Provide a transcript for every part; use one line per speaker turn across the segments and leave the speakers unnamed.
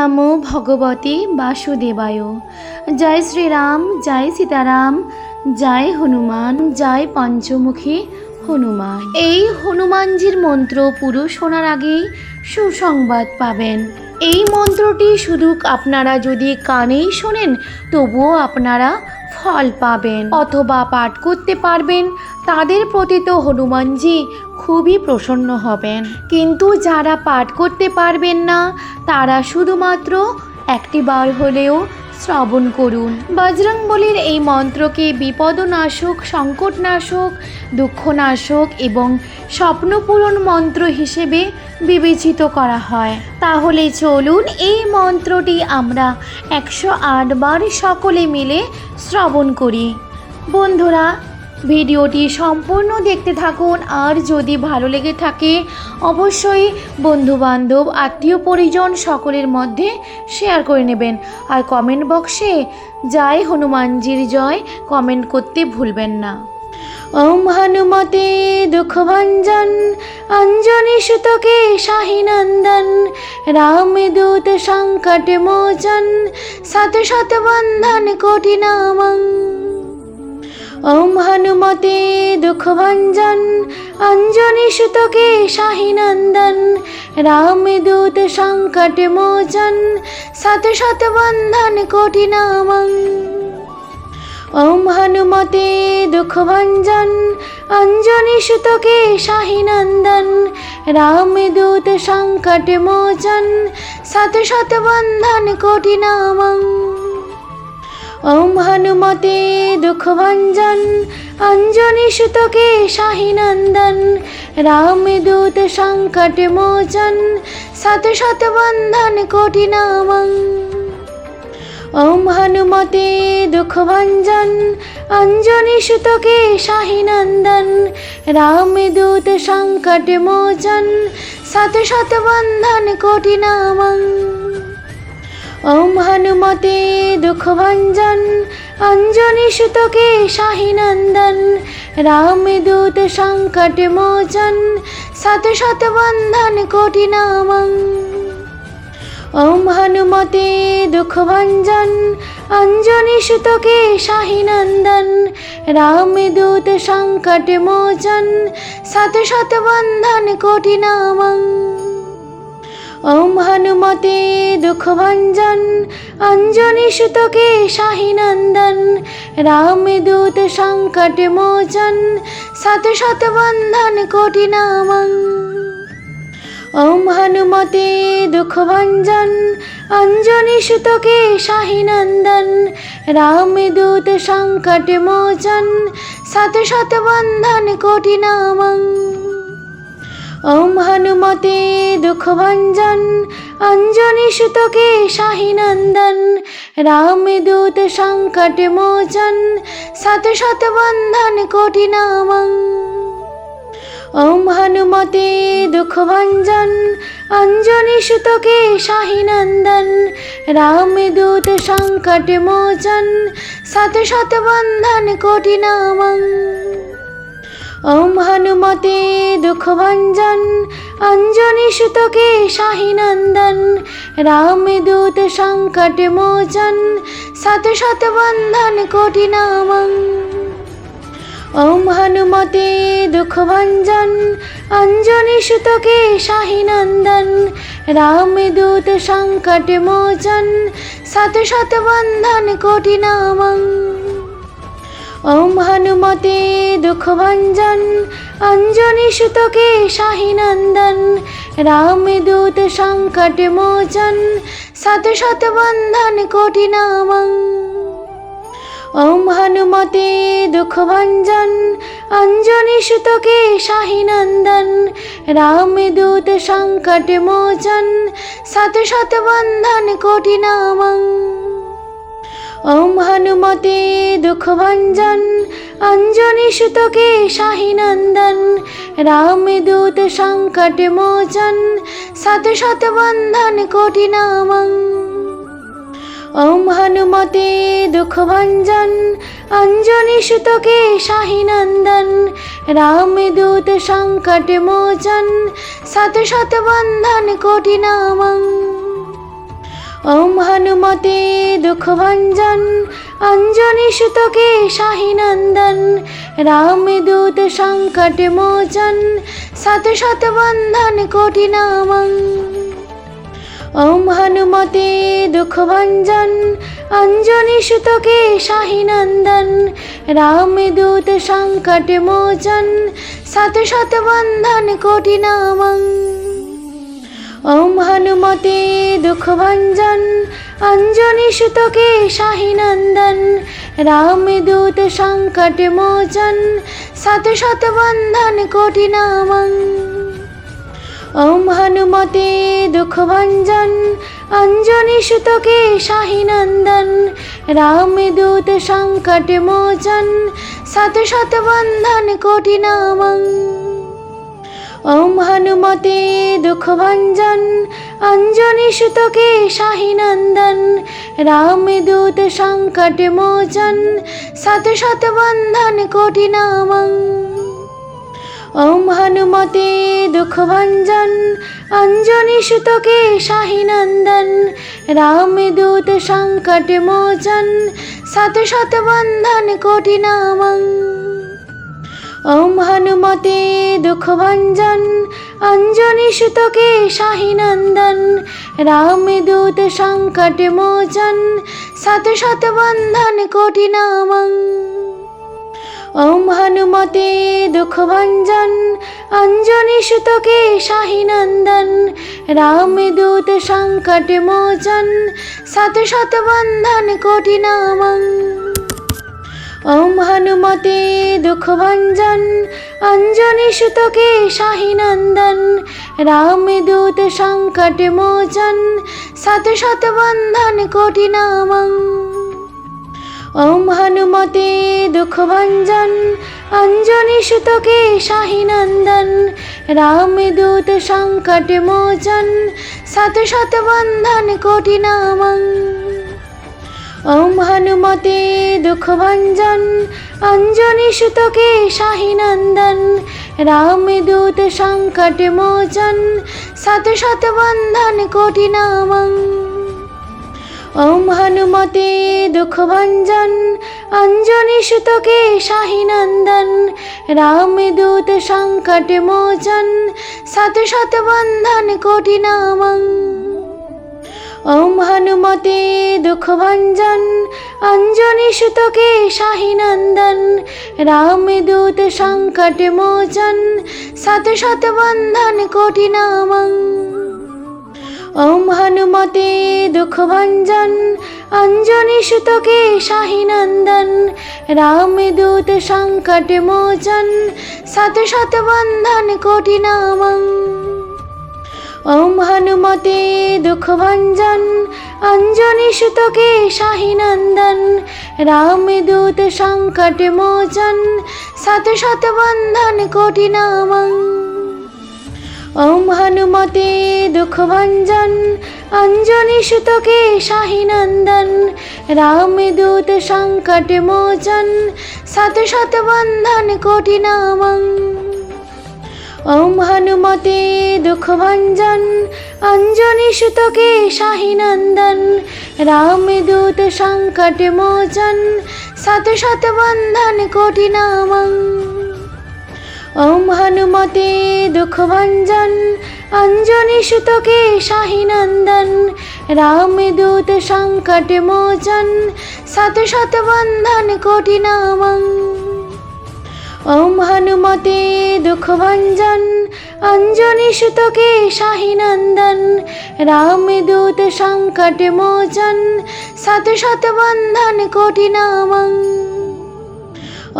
নমো ভগবতে বাসুদেবায় জয় শ্রীরাম জয় সীতারাম জয় হনুমান জয় পঞ্চমুখী হনুমান এই হনুমানজির মন্ত্র পুরো শোনার আগেই সুসংবাদ পাবেন। এই মন্ত্রটি শুধু আপনারা যদি কানেই শোনেন, তবুও আপনারা ফল পাবেন অথবা পাঠ করতে পারবেন। তাদের প্রতি তো হনুমানজি খুবই প্রসন্ন হবেন। কিন্তু যারা পাঠ করতে পারবেন না, তারা শুধুমাত্র একটি বার হলেও শ্রবণ করুন। বজরংবলির এই মন্ত্রকে বিপদনাশক, সংকটনাশক, দুঃখনাশক এবং স্বপ্নপূরণ মন্ত্র হিসেবে বিবেচিত করা হয়। তাহলে চলুন এই মন্ত্রটি আমরা একশো আট বার সকলে মিলে শ্রবণ করি। বন্ধুরা ভিডিওটি সম্পূর্ণ দেখতে থাকুন, আর যদি ভালো লেগে থাকে, অবশ্যই বন্ধুবান্ধব, আত্মীয় পরিজন সকলের মধ্যে শেয়ার করে নেবেন। আর কমেন্ট বক্সে জয় হনুমানজির জয় কমেন্ট করতে ভুলবেন না। ওম হনুমতে দুঃখভঞ্জন, অঞ্জনি সুতকে শাহিনন্দন, রাম দূত সংকট মোচন শত শত বন্ধন কোটি নামং। ওম হনুমতে দুঃখভঞ্জন, অঞ্জনি সুতকে শাহিনন্দন, রাম দূত সংকট মোচন শত শত বন্ধন কোটি নামং ওম হনুমতে দুঃখভঞ্জন, অঞ্জনি সুতকে শাহিনন্দন, রাম দূত সংকট মোচন শত শত বন্ধন কোটি নামং ওম হনুমতে দুঃখভঞ্জন, অঞ্জনি সুতকে শাহিনন্দন, রাম দূত সংকট মোচন শত শত বন্ধন কোটি নামং। ওম হনুমতে দুঃখভঞ্জন, অঞ্জনি সুতকে শাহিনন্দন, রাম দূত সংকট মোচন শত শত বন্ধন কোটি নামং। ওম হনুমতে দুঃখভঞ্জন, অঞ্জনি সুতকে শাহিনন্দন, রাম দূত সংকট মোচন শত শত বন্ধন কোটি নামং। ওম হনুমতে দুঃখভঞ্জন, অঞ্জনি সুতকে শাহিনন্দন, রাম দূত সংকট মোচন শত শত বন্ধন কোটি নামং। ওম হনুমতে দুঃখভঞ্জন, অঞ্জনি সুতকে শাহিনন্দন, রাম দূত সংকট মোচন শত শত বন্ধন কোটি নামং ওম হনুমতে দুঃখভঞ্জন, অঞ্জনি সুতকে শাহিনন্দন, রাম দূত সংকট মোচন শত শত বন্ধন কোটি নামং ওম হনুমতে দুঃখভঞ্জন, অঞ্জনি সুতকে শাহিনন্দন, রাম দূত সংকট মোচন শত শত বন্ধন কোটি নামং। ওম হনুমতে দুঃখভঞ্জন, অঞ্জনি সুতকে শাহিনন্দন, রাম দূত সংকট মোচন শত শত বন্ধন কোটি নামং। ওম হনুমতে দুঃখভঞ্জন, অঞ্জনি সুতকে শাহিনন্দন, রাম দূত সংকট মোচন শত শত বন্ধন কোটি নামং। ওম হনুমতে দুঃখভঞ্জন, অঞ্জনি সুতকে শাহিনন্দন, রাম দূত সংকট মোচন শত শত বন্ধন কোটি নামং। ওম হনুমতে দুঃখভঞ্জন, অঞ্জনি সুতকে রাম দূত সংকট মোচন শত শত বন্ধন কোটি নামং। ওম হনুমতে দুঃখভঞ্জন, অঞ্জনি সুতকে শাহিনন্দন, রাম দূত সংকট মোচন শত শত বন্ধন কোটি নামং। ওম হনুমতে দুঃখভঞ্জন, অঞ্জনি সুতকে শাহিনন্দন, রাম দূত সংকট মোচন শত শত বন্ধন কোটি নামং। ওম হনুমতে দুঃখভঞ্জন, অঞ্জনি সুতকে শাহিনন্দন, রাম দূত সংকট মোচন শত শত বন্ধন কোটি নামং। হনুমতে দুঃখ ভঞ্জন অঞ্জনি সুতকে শাহিনন্দন, রাম দূত সংকট মোচন শত শত বন্ধন কোটি নামং। ওম হনুমতে দুঃখ ভঞ্জন অঞ্জনি সুতকে শাহিনন্দন, রাম দূত সংকট মোচন শত শত বন্ধন কোটি নামং। ওম হনুমতে দুঃখ ভঞ্জন অঞ্জনি সুতকে শাহিনন্দন, রাম দূত সংকট মোচন শত শত বন্ধন কোটি নামং। ওম হনুমতে দুঃখ ভঞ্জন অঞ্জনি সুতকে শাহিনন্দন, রাম দূত সংকট মোচন শত শত বন্ধন কোটি নামং। ওম হনুমতে দুঃখ ভঞ্জন অঞ্জনি সুতকে শাহিনন্দন, রাম দূত সংকট মোচন, শত শত বন্ধন কোটি নামং। ওম হনুমতে দুঃখ ভঞ্জন অঞ্জনি সুতকে শাহিনন্দন, রাম দূত সংকট মোচন, শত শত বন্ধন কোটি নামং। ওম হনুমতে দুঃখ ভঞ্জন অঞ্জনি সুতকে শাহিনন্দন, রাম দূত সংকট মোচন শত শত বন্ধন কোটি নামং। ওম হনুমতে দুঃখ ভঞ্জন অঞ্জনি সুতকে শাহিনন্দন, রাম দূত সংকট মোচন শত শত বন্ধন কোটি নামং। ওম হনুমতে দুঃখ ভঞ্জন অঞ্জনি সুতকে শাহিনন্দন, রাম দূত সংকট মোচন শত শত বন্ধন কোটি নামং। ওম হনুমতে দুঃখ ভঞ্জন অঞ্জনি সুতকে শাহিনন্দন, রাম দূত সংকট মোচন শত শত বন্ধন কোটি নামং। ওম হনুমতে দুঃখ ভঞ্জন অঞ্জনি সুতকে শাহিনন্দন, রাম দূত সংকট মোচন শত শত বন্ধন কোটি নামং। ওম হনুমতে দুঃখ ভঞ্জন অঞ্জনি সুতকে শাহিনন্দন, রাম দূত সংকট মোচন শত শত বন্ধন কোটি নামং। ওম হনুমতে দুঃখ ভঞ্জন অঞ্জনি সুতকে শাহিনন্দন, রাম দূত সংকট মোচন শত শত বন্ধন কোটি নামং। ওম হনুমতে দুঃখ ভঞ্জন অঞ্জনি সুতকে শাহিনন্দন, রাম দূত সংকট মোচন শত শত বন্ধন কোটি নামং। ওম হনুমতে দুঃখ ভঞ্জন অঞ্জনি সুতকে শাহিনন্দন, রাম দূত সংকট মোচন শত শত বন্ধন কোটি নামং। ওম হনুমতে দুঃখ ভঞ্জন অঞ্জনি সুতকে শাহিনন্দন, রাম দূত সংকট মোচন শত শত বন্ধন কোটি নামং। ওম হনুমতে দুঃখ ভঞ্জন অঞ্জনি সুতকে শাহিনন্দন, রাম দূত সংকট মোচন, শত শত বন্ধন কোটি নামং। ওম হনুমতে দুঃখ ভঞ্জন অঞ্জনি সুতকে শাহিনন্দন, রাম দূত সংকট মোচন, শত শত বন্ধন নামং। ওম হনুমতে দুঃখ ভঞ্জন অঞ্জনি সুতকে শাহিনন্দন, রাম দূত সংকট মোচন শত শত বন্ধন কোটি নামং।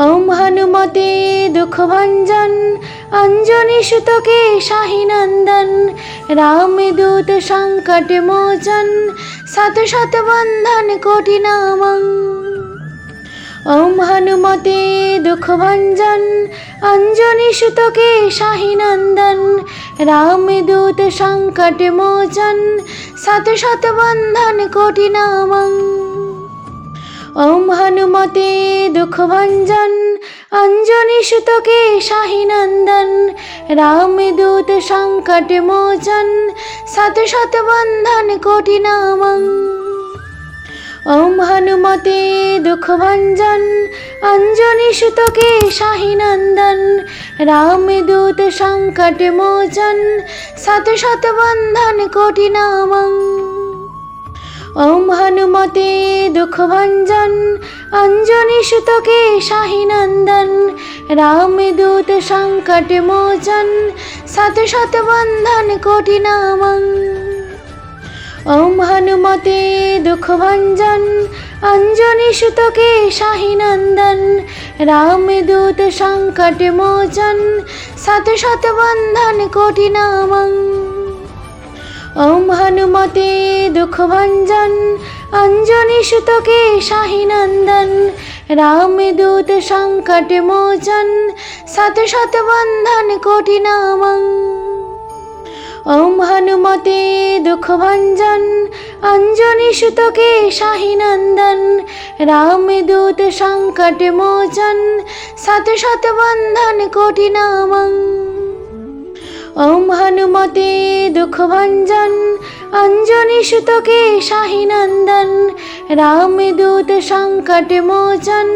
ওম হনুমতে দুঃখ ভঞ্জন অঞ্জনি সুতকে শাহিনন্দন, রাম দূত সংকট মোচন শত শত বন্ধন কোটি নামং। ওম হনুমতে দুঃখ ভঞ্জন অঞ্জনি সুতকে শাহিনন্দন, রাম দূত সংকট মোচন, শত শত বন্ধন কোটি নামং। ওম হনুমতে দুঃখ ভঞ্জন অঞ্জনি সুতকে শাহিনন্দন, রাম দূত সংকট মোচন, শত শত বন্ধন কোটি নামং। ওম হনুমতে দুঃখভঞ্জন, অঞ্জনি সুতকে শাহিনন্দন রামদূত সংকট মোচন, শত শত বন্ধন কোটি নামং। ওম হনুমতে দুঃখভঞ্জন, অঞ্জনি সুতকে শাহিনন্দন রামদূত সংকট মোচন, শত শত বন্ধন কোটি নামং। হনুমতে দুঃখভঞ্জন, অঞ্জনি সুতকে শাহিনন্দন রামদূত সংকট মোচন শত শত বন্ধন কোটি নামং। ওম হনুমতে দুঃখভঞ্জন, অঞ্জনি সুতকে শাহিনন্দন রামদূত সংকট মোচন শত শত বন্ধন কোটি নামং। ওম হনুমতে দুঃখভঞ্জন, অঞ্জনি সুতকে শাহিনন্দন রামদূত সংকট মোচন, শত শত বন্ধন কোটি নামং। ওম হনুমতে দুঃখভঞ্জন, অঞ্জনি সুতকে শাহিনন্দন রামদূত সংকট মোচন,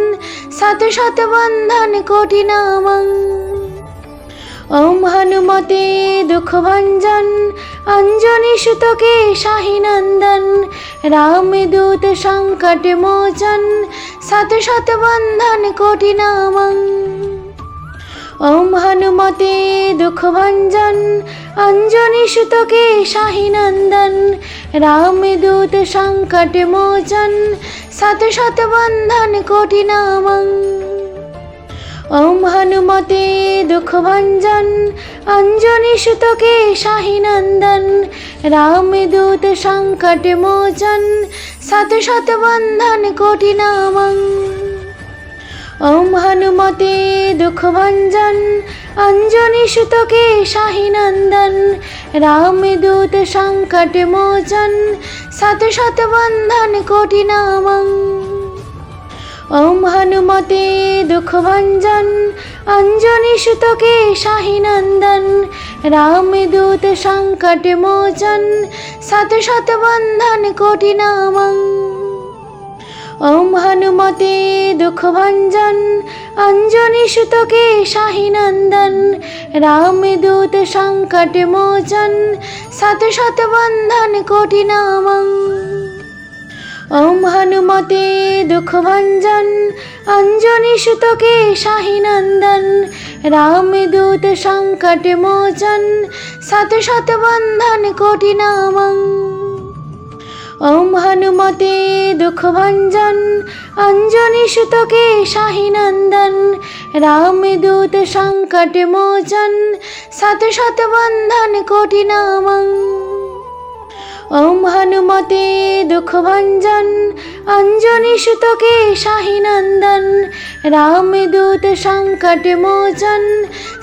শত শত বন্ধন কোটি নামং। ওম হনুমতে দুঃখভঞ্জন, অঞ্জনি সুতকে শাহিনন্দন রামদূত সংকট মোচন শত শত বন্ধন কোটি নামং। ওম হনুমতে দুঃখভঞ্জন, অঞ্জনি সুতকে শাহিনন্দন রামদূত সংকট মোচন শত শত বন্ধন কোটি নামং। ওম হনুমতে দুঃখভঞ্জন, অঞ্জনি সুতকে শাহিনন্দন রামদূত সংকট মোচন শত শত বন্ধন কোটি নামং ওম হনুমতে দুঃখভঞ্জন, অঞ্জনি সুতকে শাহিনন্দন রামদূত সংকট মোচন শত শত বন্ধন কোটি নামং ওম হনুমতে দুঃখভঞ্জন, অঞ্জনি সুতকে শাহিনন্দন রামদূত সংকট মোচন শত শত বন্ধন কোটি নামং। ওম হনুমতে দুঃখভঞ্জন, অঞ্জনি সুতকে শাহিনন্দন রামদূত সংকট মোচন শত শত বন্ধন কোটি নামং। ওম হনুমতে দুঃখভঞ্জন, অঞ্জনি সুতকে শাহিনন্দন রামদূত সংকট মোচন শত শত বন্ধন কোটি নামং। ওম হনুমতে দুঃখভঞ্জন, অঞ্জনি সুতকে শাহিনন্দন রামদূত সংকট মোচন শত শত বন্ধন কোটি নামং। ওম হনুমতে দুঃখভঞ্জন, অঞ্জনি সুতকে শাহিনন্দন রামদূত সংকট মোচন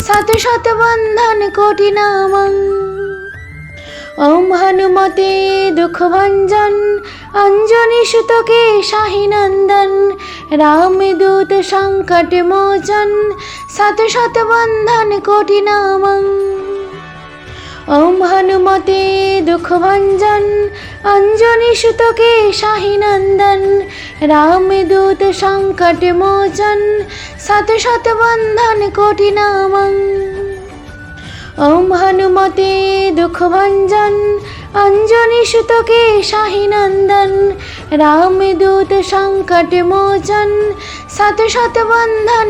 শত শত বন্ধন কোটি নামং ওম হনুমতে দুঃখভঞ্জন, অঞ্জনি সুতকে শাহিনন্দন রামদূত সংকট মোচন শত শত বন্ধন কোটি নামং ওম হনুমতে দুঃখভঞ্জন, অঞ্জনি সুতকে শাহিনন্দন রামদূত সংকট মোচন শত শত বন্ধন কোটি নামং। ওম হনুমতে দুঃখভঞ্জন, অঞ্জনি সুতকে শাহিনন্দন রামদূত সংকট মোচন শত শত বন্ধন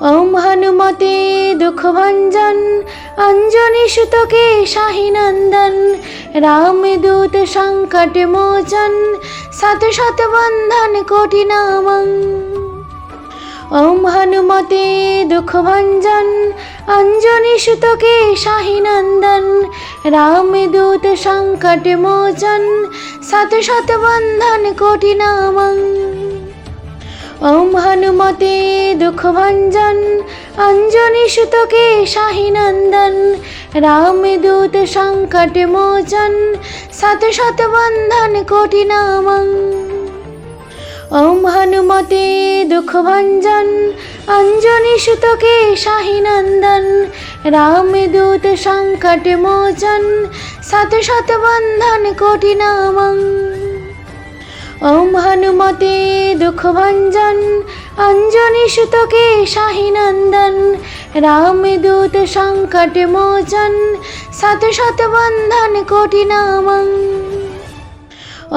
ওম হনুমতে দুঃখভঞ্জন, অঞ্জনি সুতকে শাহিনন্দন, রামদূত সংকট মোচন শত শত বন্ধন কোটি নামং। ওম হনুমতে দুঃখভঞ্জন, অঞ্জনি সুতকে শাহিনন্দন, রামদূত সংকট মোচন শত শত বন্ধন কোটি নামং। ওম হনুমতে দুঃখভঞ্জন, অঞ্জনি সুতকে শাহিনন্দন রামদূত সংকট মোচন শত শত বন্ধন কোটি নামং ওম হনুমতে দুঃখভঞ্জন, অঞ্জনি সুতকে শাহিনন্দন রামদূত সংকট মোচন শত শত বন্ধন কোটি নামং ওম হনুমতে দুঃখভঞ্জন, অঞ্জনি সুতকে শাহিনন্দন রামদূত সংকট মোচন শত শত বন্ধন কোটি নামং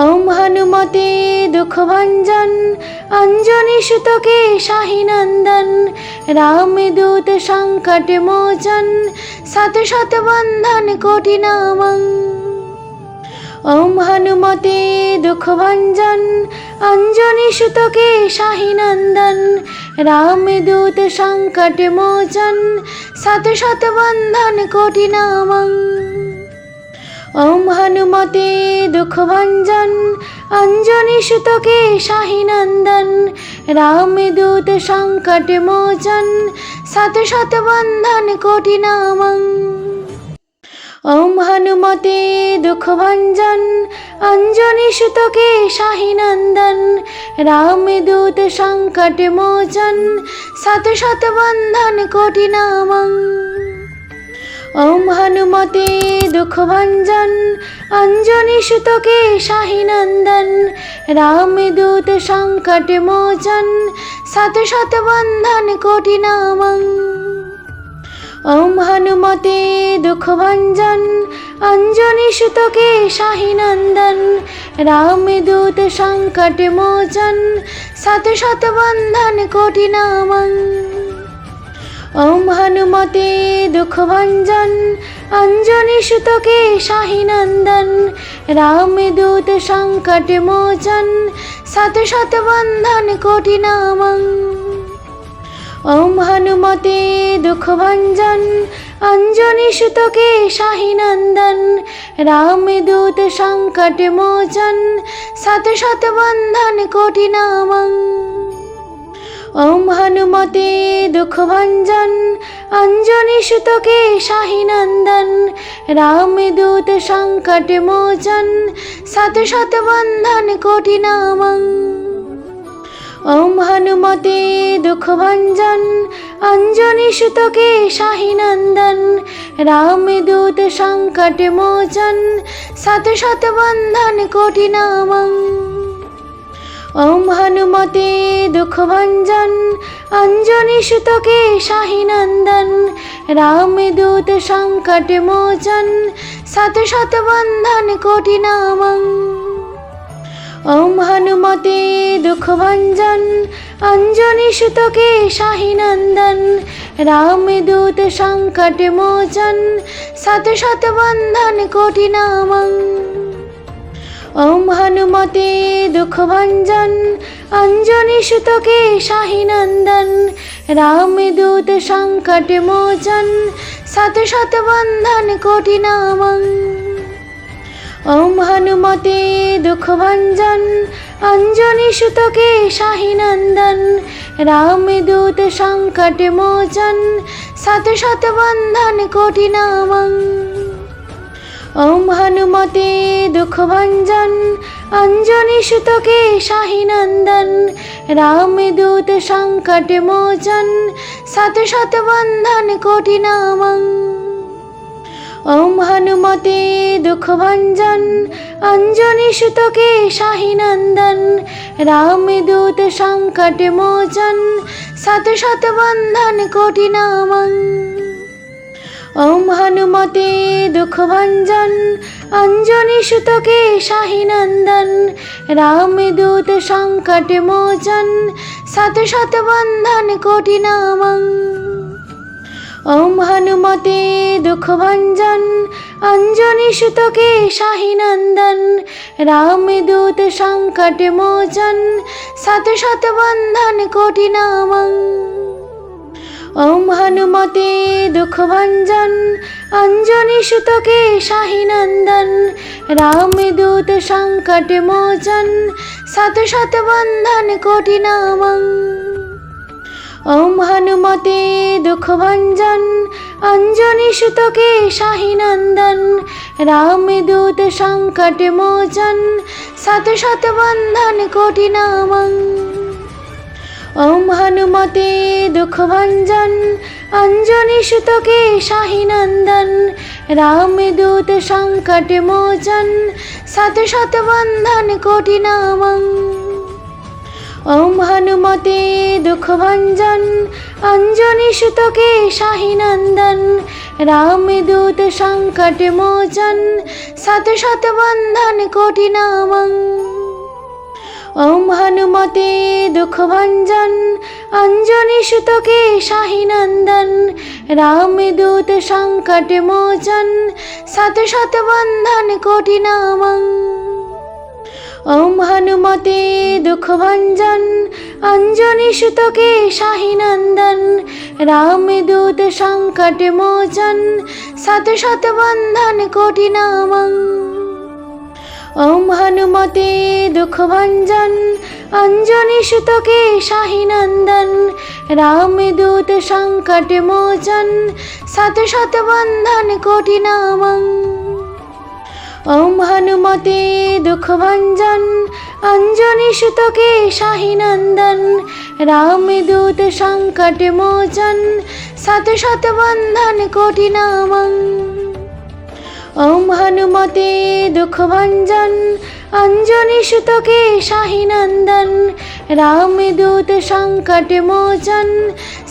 ওম হনুমতে দুঃখভঞ্জন, অঞ্জনি সুতকে শাহিনন্দন রামদূত সংকট মোচন শত শত বন্ধন কোটি নামং ওম হনুমতে দুঃখভঞ্জন, অঞ্জনি সুতকে শাহিনন্দন, রামদূত সংকট মোচন শত শত বন্ধন কোটি নামং। ওম হনুমতে দুঃখভঞ্জন, অঞ্জনি সুতকে শাহিনন্দন, রামদূত সংকট মোচন শত শত বন্ধন কোটি নামং। ওম হনুমতে দুঃখভঞ্জন, অঞ্জনি সুতকে শাহিনন্দন রামদূত সংকট মোচন, শত শত বন্ধন কোটি নামং। ওম হনুমতে দুঃখভঞ্জন, অঞ্জনি সুতকে শাহিনন্দন রামদূত সংকট মোচন, শত শত বন্ধন কোটি নামং। ওম হনুমতে দুঃখভঞ্জন, অঞ্জনি সুতকে শাহিনন্দন রামদূত সংকট মোচন, শত শত বন্ধন কোটি নামং ওম হনুমতে দুঃখভঞ্জন, অঞ্জনি সুতকে শাহিনন্দন রামদূত সংকট মোচন, শত শত বন্ধন কোটি নামং ওম হনুমতে দুঃখভঞ্জন, অঞ্জনি সুতকে শাহিনন্দন রামদূত সংকট মোচন শত শত বন্ধন কোটি নামং। ওম হনুমতে দুঃখভঞ্জন, অঞ্জনি সুতকে শাহিনন্দন রামদূত সংকট মোচন শত শত বন্ধন কোটি নামং। ওম হনুমতে দুঃখভঞ্জন, অঞ্জনি সুতকে শাহিনন্দন, রামদূত সংকট মোচন শত শত বন্ধন কোটি নামং ওম হনুমতে দুঃখভঞ্জন, অঞ্জনি সুতকে শাহিনন্দন, রামদূত সংকট মোচন শত শত বন্ধন কোটি নামং ওম হনুমতে দুঃখভঞ্জন, অঞ্জনি সুতকে শাহিনন্দন রামদূত সংকট মোচন শত শত বন্ধন কোটি নামং। ওম হনুমতে দুঃখভঞ্জন, অঞ্জনি সুতকে শাহিনন্দন রামদূত সংকট মোচন শত শত বন্ধন কোটি নামং। ওম হনুমতে দুঃখভঞ্জন, অঞ্জনি সুতকে শাহিনন্দন শাহিনন্দন রামদূত সংকট মোচন শত শত বন্ধন কোটি নামং। ওম হনুমতে দুঃখভঞ্জন, অঞ্জনি সুতকে শাহিনন্দন রামদূত সংকট মোচন শত শত বন্ধন কোটি নামং। ওম হনুমতে দুঃখভঞ্জন, অঞ্জনি সুতকে শাহিনন্দন রামদূত সংকট মোচন, শত শত বন্ধন কোটি নামং ওম হনুমতে দুঃখভঞ্জন, অঞ্জনি সুতকে শাহিনন্দন রামদূত সংকট মোচন, শত শত বন্ধন কোটি নামং ওম হনুমতে দুঃখভঞ্জন, অঞ্জনি সুতকে শাহিনন্দন রামদূত সংকট মোচন, শত শত বন্ধন কোটি নামং। ওম হনুমতে দুঃখভঞ্জন, অঞ্জনি সুতকে শাহিনন্দন রামদূত সংকট মোচন, শত শত বন্ধন কোটি নামং। ওম হনুমতে দুঃখভঞ্জন, অঞ্জনি সুতকে শাহিনন্দন রামদূত সংকট মোচন শত শত বন্ধন কোটি নামং ওম হনুমতে দুঃখভঞ্জন, অঞ্জনি সুতকে শাহিনন্দন রামদূত সংকট মোচন শত শত বন্ধন কোটি নামং ওম হনুমতে দুঃখভঞ্জন, অঞ্জনি সুতকে শাহিনন্দন রামদূত সংকট মোচন শত শত বন্ধন কোটি নামং। ওম হনুমতে দুঃখভঞ্জন, অঞ্জনি সুতকে শাহিনন্দন রামদূত সংকট মোচন শত শত বন্ধন কোটি নামং। ওম হনুমতে দুঃখভঞ্জন, অঞ্জনি সুতকে শাহিনন্দন রামদূত সংকট মোচন শত শত বন্ধন কোটি নামং ওম হনুমতে দুঃখভঞ্জন, অঞ্জনি সুতকে শাহিনন্দন রামদূত সংকট মোচন শত শত বন্ধন কোটি নামং ওম হনুমতে দুঃখভঞ্জন, অঞ্জনি সুতকে শাহিনন্দন রামদূত সংকট মোচন শত শত বন্ধন কোটি নামং। ওম হনুমতে দুঃখভঞ্জন, অঞ্জনি সুতকে শাহিনন্দন রামদূত সংকট মোচন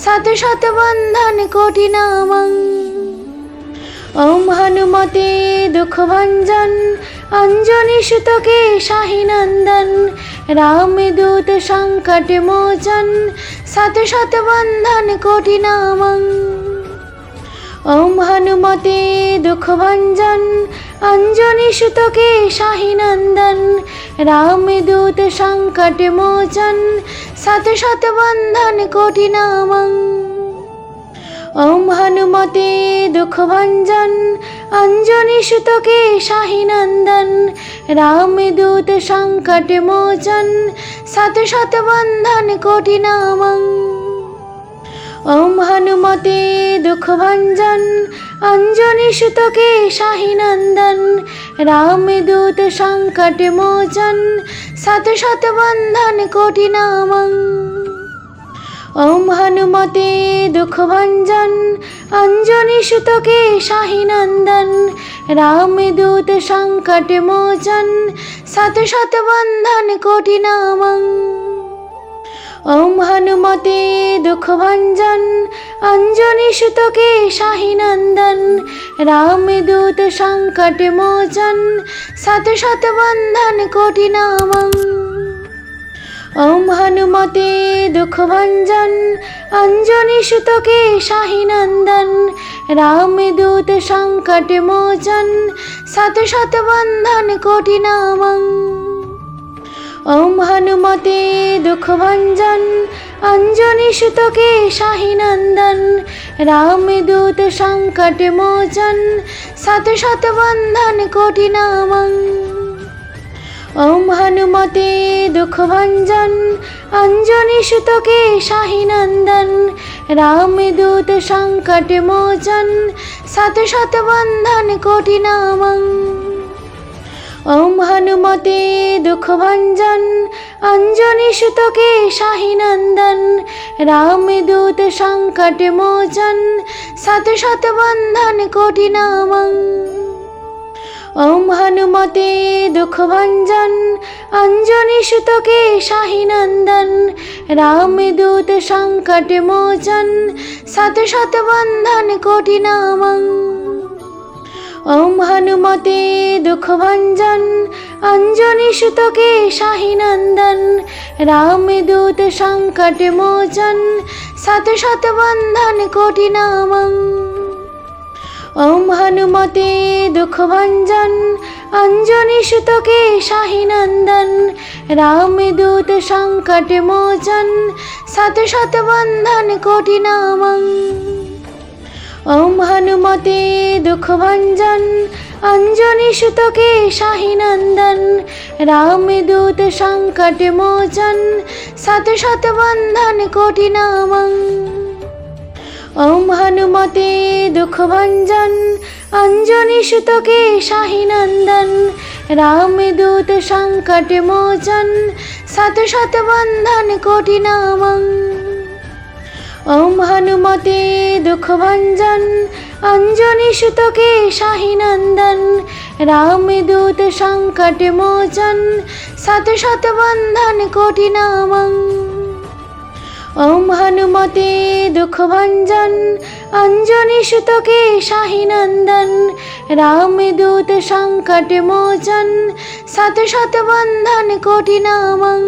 শত শত বন্ধন কোটি নামং। ওম হনুমতে দুঃখভঞ্জন, অঞ্জনি সুতকে শাহিনন্দন, রামদূত সংকট মোচন শত শত বন্ধন কোটি নামং। ওম হনুমতে দুঃখভঞ্জন, অঞ্জনি সুতকে শাহিনন্দন, রামদূত সংকট মোচন শত শত বন্ধন কোটি নামং। ওম হনুমতে দুঃখভঞ্জন, অঞ্জনি সুতকে শাহিনন্দন রামদূত সংকট মোচন শত শত বন্ধন কোটি নামং। ওম হনুমতে দুঃখভঞ্জন, অঞ্জনি সুতকে শাহিনন্দন রামদূত সংকট মোচন শত শত বন্ধন কোটি নামং। ওম হনুমতে দুঃখভঞ্জন, অঞ্জনি সুতকে শাহিনন্দন রামদূত সংকট মোচন শত শত বন্ধন কোটি নামং। ওম হনুমতে দুঃখভঞ্জন, অঞ্জনি সুতকে শাহিনন্দন রামদূত সংকট মোচন শত শত বন্ধন কোটি নামং। ওম হনুমতে দুঃখভঞ্জন, অঞ্জনি সুতকে শাহিনন্দন রামদূত সংকট মোচন শত শত বন্ধন কোটি নামং। ওম হনুমতে দুঃখভঞ্জন, অঞ্জনি সুতকে শাহিনন্দন রামদূত সংকট মোচন শত শত বন্ধন কোটি নামং। ওম হনুমতে দুঃখভঞ্জন, অঞ্জনি সুতকে শাহিনন্দন রামদূত সংকট মোচন শত শত বন্ধন কোটি নামং। ওম হনুমতে দুঃখভঞ্জন, অঞ্জনি সুতকে শাহিনন্দন রামদূত সংকট মোচন শত শত বন্ধন কোটি নামং। ওম হনুমতে দুঃখভঞ্জন। অঞ্জনি সুতকে শাহিনন্দন। রামদূত সংকট মোচন। শত শত বন্ধন কোটি নামং। ওম হনুমতে দুঃখভঞ্জন। অঞ্জনি সুতকে শাহিনন্দন। রামদূত সংকট মোচন। শত শত বন্ধন কোটি নামং। ওম হনুমতে দুঃখভঞ্জন। অঞ্জনি সুতকে শাহিনন্দন রামদূত সংকট মোচন শত শত বন্ধন কোটি নামং ওম হনুমতে দুঃখভঞ্জন অঞ্জনি সুতকে শাহিনন্দন রামদূত সংকট মোচন শত শত বন্ধন কোটি নামং ওম হনুমতে দুঃখভঞ্জন, অঞ্জনি সুতকে শাহিনন্দন রামদূত সংকট মোচন শত শত বন্ধন কোটি নামং। ওম হনুমতে দুঃখভঞ্জন, অঞ্জনি সুতকে শাহিনন্দন রামদূত সংকট মোচন শত শত বন্ধন কোটি নামং। ওম হনুমতে দুঃখভঞ্জন অঞ্জনী সুতকে শাহিনন্দন রামদূত সংকট মোচন শত শত বন্ধন কোটি নামং